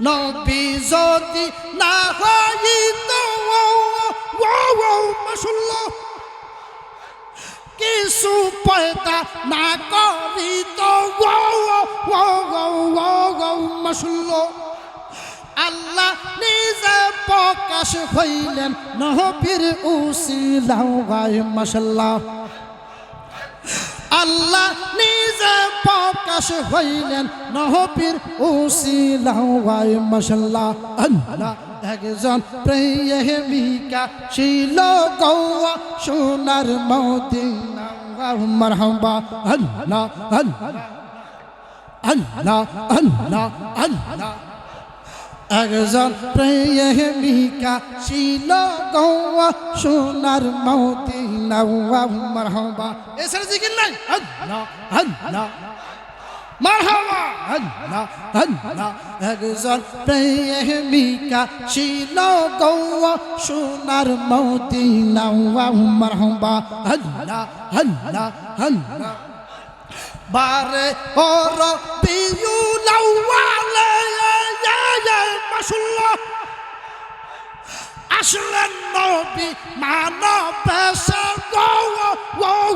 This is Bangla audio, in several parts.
নবী যদি না হইত মাসাল্লাহ কিছু পয়দা না করিত মাসাল্লাহ আল্লাহ নিজে প্রকাশ হইলেন নহবীর উসিলাও গায় মাসাল্লাহ আল্লাহ নিজে প্রকাশ হইলেন। নহবীর উসিলাও গায় মাসাল্লাহ আল্লাহ একজন প্রেমিকা ছিল গৌয়া সোনার মদিনা। মারহাবা। আল্লাহ আল্লাহ আল্লাহ আল্লাহ আল্লাহ। একজন প্রেমিকা ছিল গৌয়া সোনার মতি নৌয়া মারহাবা। এছাড়া জিকির নাই? আল্লাহ আল্লাহ মারহাবা। আল্লাহ আল্লাহ একজন প্রেমিকা ছিল গৌয়া সোনার মতি নৌয়া মারহাবা। আল্লাহ আল্লাহ আল্লাহ বারে ওর পিউ লাওয়ালে মাশাল্লাহ আসলেন নবী মানব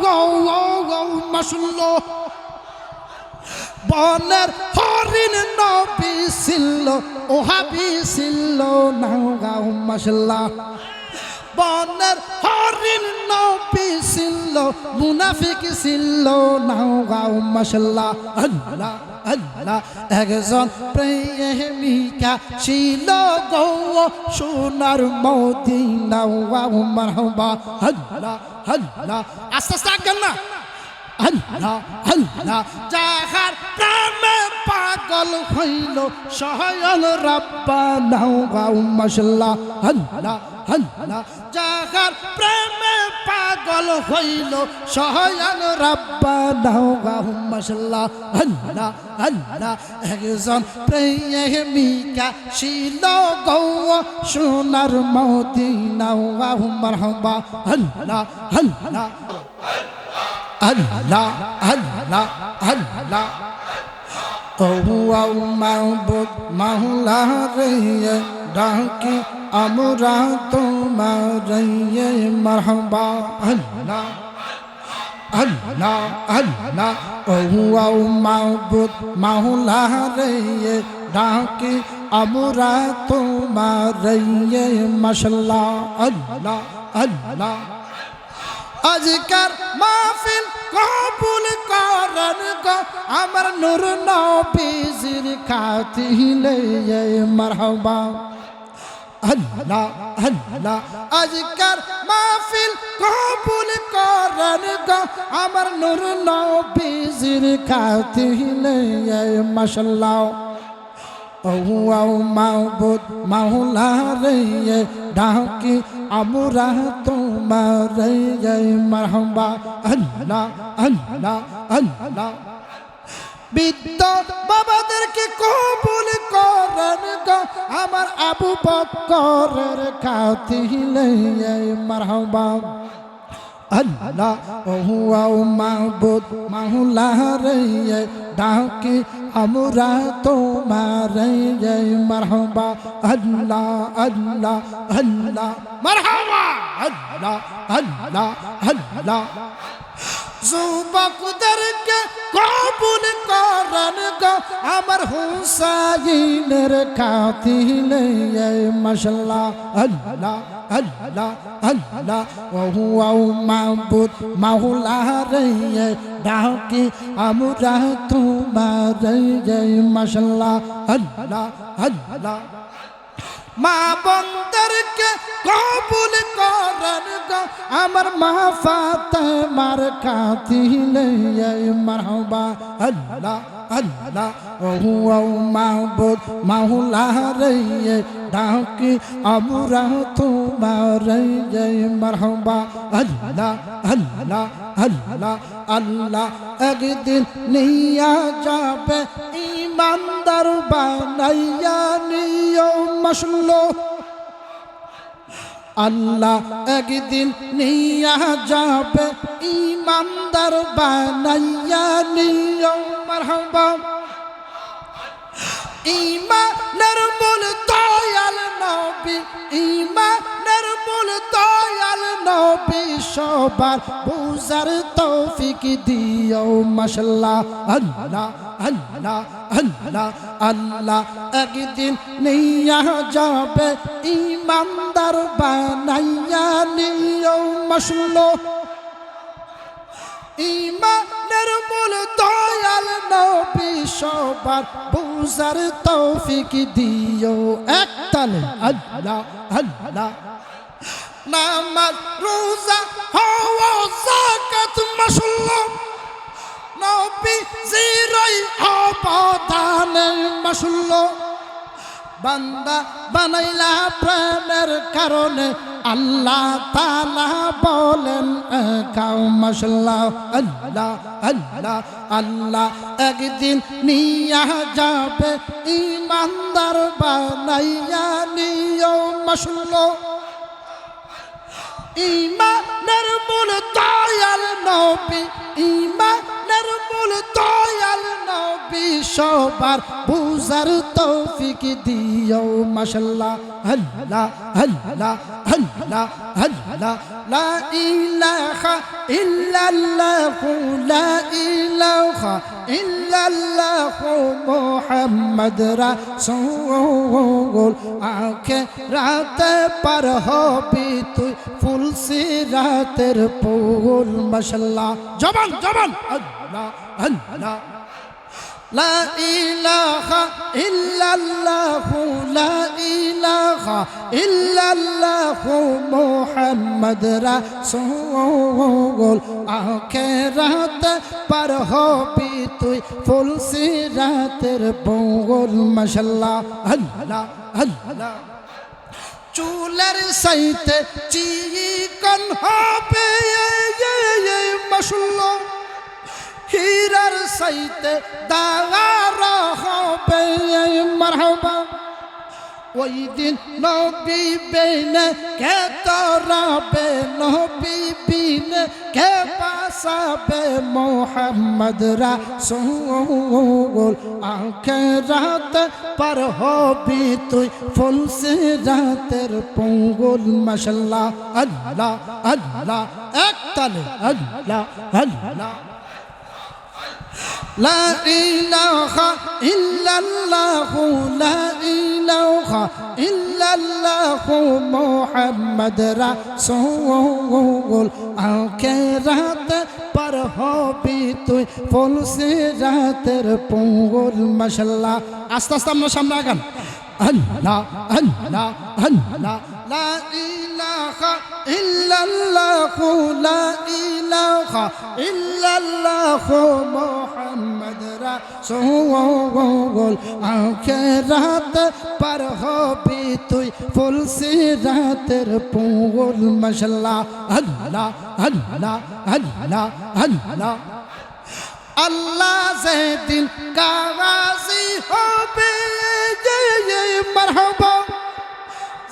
গো মাশাল্লাহ বনের হরিণ নবী ছিল, ওহাবি ছিল নাও গাও মাশাল্লাহ বনের হরিণ নবী ছিল মুনাফিক ছিল নাও মাশাল্লাহ, আল্লাহ আল্লাহ। একজন প্রেমিকা ছিল গো, সোনার মদিনা গাও মারহাবা। আল্লাহ আল্লাহ। আস্তে আস্তে আগান না। আল্লাহ আল্লাহ। যাহার প্রেমে পাগল হইল সহয়ন রাব্বা, নাও মাশাল্লাহ, আল্লাহ। আল্লাহ যাহার প্রেমে পাগল হইল, সহয়ন রাব্বা নাও গাও মাশাল্লাহ আল্লাহ আল্লাহ একজন প্রেমিকা ছিল গৌ, সোনার মদিনা গাও মারহাবা আল্লাহ আল্লাহ আল্লাহ আল্লাহ আল্লাহ ও মাহবুব মাওলা রে ডাকি আমরা তোমার মারহাবা। আল্লাহ আল্লাহ আল্লাহ ও মাহবুব মাওলা রে ডাকি আমরা তোমার মাশাল্লাহ। আল্লাহ আল্লাহ। আজকার মাহফিল কবুল করেন গো আমার নূর নবীজির খাতিলে মারহাবা। আল্লাহ আল্লাহ। আজকার মাহফিল কবুল করেন গো, আমার নূর নবীজির খাতিলে মাশাল্লাহ। ও মাহবুদ মাওলা রে ডাকি আমরা তোমার মারহাবা আল্লাহ আল্লাহ আল্লাহ। বিদ্য বাবাদেরকে কবুল করেন গো। আমার আবু বকরের খাতিলে মারহাবা আল্লাহ ও মাহবুদ মাহুলা রে ডাকি, আমরা তোমার মারহাবা। আল্লাহ আল্লাহ আল্লাহ, মারহাবা। আল্লাহ আল্লাহ আল্লাহ। যুবকদেরকে কবুল করেন গো, আমার হুসাইনের খাতিলে মাশাল্লাহ, আল্লাহ আল্লাহ আল্লাহ ও মাহবুদ মাওলা রে ডাকি আমরা তোমার মাশাল্লাহ, আল্লাহ আল্লাহ। মা বন্দরকে কবুল করেন গো। আমার মা ফাতেমার কাতিলে মারহাবা। আল্লাহ আল্লাহ ও মাহবুদ মাওলা রে ডাকি। আমরা তোমার মারহাবা। আল্লাহ আল্লাহ আল্লাহ আল্লাহ, একদিন নিয়া যাবে। ইমানদার বানাইয়া নিয় মশলো আল্লাহ একদিন নিয়া যাবে, ইমানদার বানাইয়া নিয় মারহাবা। ইমানের মূল দয়াল নবী, ইমানের মূল দয়াল নবী, সবার পূজার তৌফিক দিও মাশাল্লাহ, আল্লাহ আল্লাহ আল্লাহ আল্লাহ। একদিন নিয়া যাবে, ইমানদার বানাইয়া নিও মাশাল্লাহ। ইমানের মূল দয়াল নবী সবার বুঝার তৌফিক দিও একতালে, আল্লাহ আল্লাহ নামাজ, রোজা, হওয়া জাকাত মাশাল্লাহ নবী জিরাই অবদানে মাশাল্লাহ বান্দা বানাইলা প্রেমের কারণে আল্লাহ তালা বলেন কাউ মশলা আল্লাহ আল্লাহ আল্লাহ একদিন নিয়া যাবে, ইমানদার বানাইয়া নিও মশলা ইমানের মূল দয়াল নবী ইমানের মূল দয়াল নবী সবার বুঝার তৌফিক দিও মাশাল্লাহ আল্লাহ আল্লাহ আল্লাহ আল্লাহ লা ইলাহা ইল্লাল্লাহ লা ইলাহা ইল্লাল্লাহ মুহাম্মদ রাসূল আখে রাতে পার হবি তুই ফুল সিরাতের পুল মাশাল্লাহ জবান জবান আল্লাহ আল্লাহ لا إله إلا الله لا إله إلا الله محمد رسول আখেরাত পার হবি তুই ফুল সিরাতের বঙ্গল মাশাল্লাহ আল্লাহ আল্লাহ চুলের সাইতে চিকন হবে মাশাল্লাহ। হীরার সাইতে দাগার হবে মারহাবা। ওই দিন নবী বেনে কে তরাবে, নবী বিনে কে পাসাবে মোহাম্মদ রাসূল? আখে রাত পার হবি তুই ফুলসে রাতের পঙ্গুল মাশাল্লাহ আল্লাহ আল্লাহ, এক তালে, আল্লাহ আল্লাহ। لا إله إلا الله لا إله إلا الله محمد رسول আখেরাত পার হবি তুই ফুলসে রাতের পঙ্গুল মাশাল্লাহ আস্তে আস্তে আমরা সামনে আগান আল্লাহ আল্লাহ আল্লাহ লা ইলাহা ইল্লাল্লাহ লা ইলাহা ইল্লাল্লাহ মুহাম্মদ রাসূল আখিরাত পার হবি তুই ফুল সিরাতের পুল মাশাল্লাহ আল্লাহ আল্লাহ আল্লাহ আল্লাহ আল্লাহ যেদিন কাগাজি হবে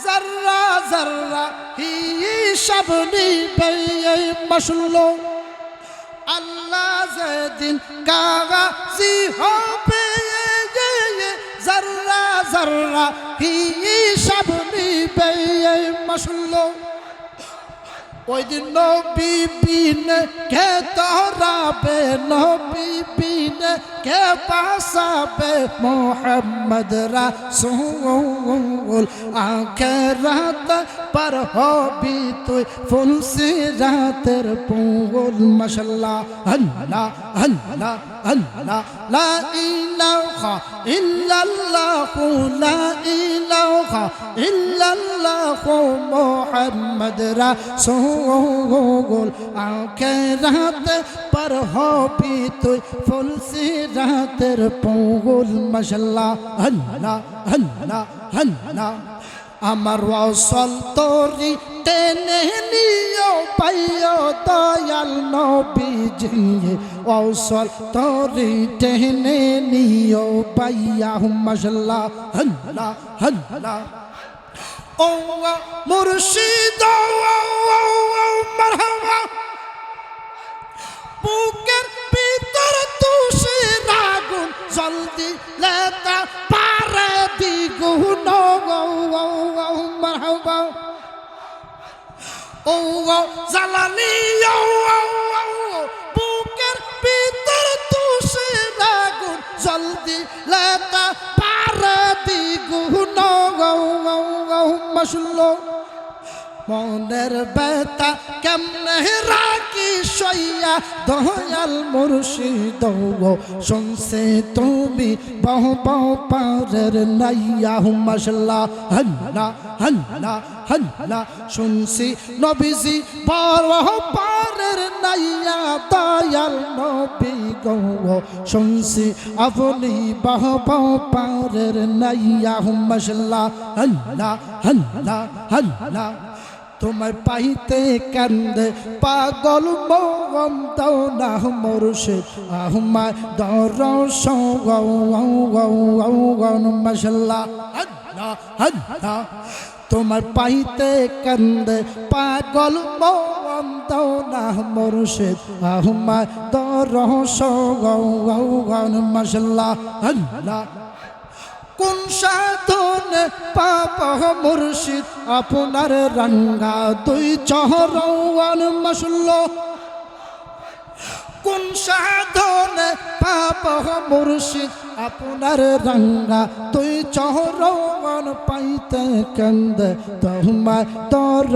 জর্রা জর্রা হিসাব নিবে মাসুল্লো আল্লাহ যেদিন কাগাজি হবে জর্রা জর্রা হিসাব নিবে মাসুল্লো ওই দিন নবী বিনে কে তরাবে, নবী বিনে কে পাসাবে মোহাম্মদ রাসূল আখেরাত? পর হবি তুই ফুল সিরাতের পুল মাশাল্লাহ, আল্লাহ আল্লাহ। আল্লাহ লা ইলাহা ইল্লাল্লাহ লা ইলাহা ইল্লাল্লাহ মুহাম্মদ রাসূল আখেরাত পার হবি তুই ফুল সিরাতের পুল মাশাল্লাহ আল্লাহ আল্লাহ আল্লাহ আমার ওসল তোরি টেনে নিও পাইও দয়াল নবীজি ওসল তোরি টেনে নিও পাইয়া মাশাল্লাহ আল্লাহ আল্লাহ ও মুর্শিদ মারহাবা। বুকের ভিতর তুষি রাগুন জলদি লেতা পারে দ্বিগুণ ও জ্বালানি বুকের ভিতর তুষে আগুন জলদি লেতা পারে দ্বিগুণ। ও ও ও ও মাসুল্লো মনের বেতা সইয়া দয়াল মুর্শিদ শুনছে তুমি বহু বহু পারের নাইয়া মশলা হন্না হন্না হন্না শুনছি নবীজি বড় পারের নাইয়া দয়াল নবী গো শুনছি আপনি বহু বহু পারের নাইয়া মশলা হন্না হন্না হন্না তোমার পাইতে কান্দে, পাগল মগম দাও না মরুষে আহমা দর মশলা তোমার পাইতে কান্দে, পাগল মগম দাও না মরুষে আহমা দর সগন মশলা কোন সাধন পাপ মুর্শিদ আপনার রঙ্গা দুই চহরওয়ান মসল কোন সাধন পাপ মুর্শিদ, আপনার রঙ্গা তুই চহরওয়ান পাইতে কন্দ। তোমার তর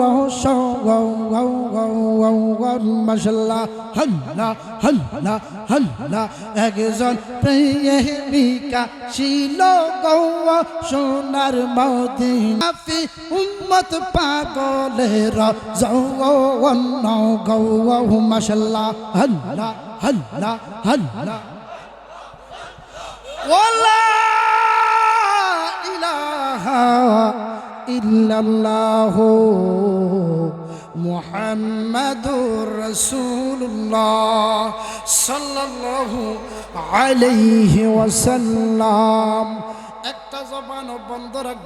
মশলা হল্লা হল্লা হল্লা। একজন প্রেমিকা ছিল গৌয়া সোনার মদিনাফি উম্মত পাগলের যৌন গৌয়া মশলা হল্লা হল্লা হল্লা। ওলা ইলাহা ইল্লাল্লাহু মুহাম্মাদুর রাসূলুল্লাহ সাল্লাল্লাহু আলাইহি ওয়াসাল্লাম একটা জবান বন্ধ রাখ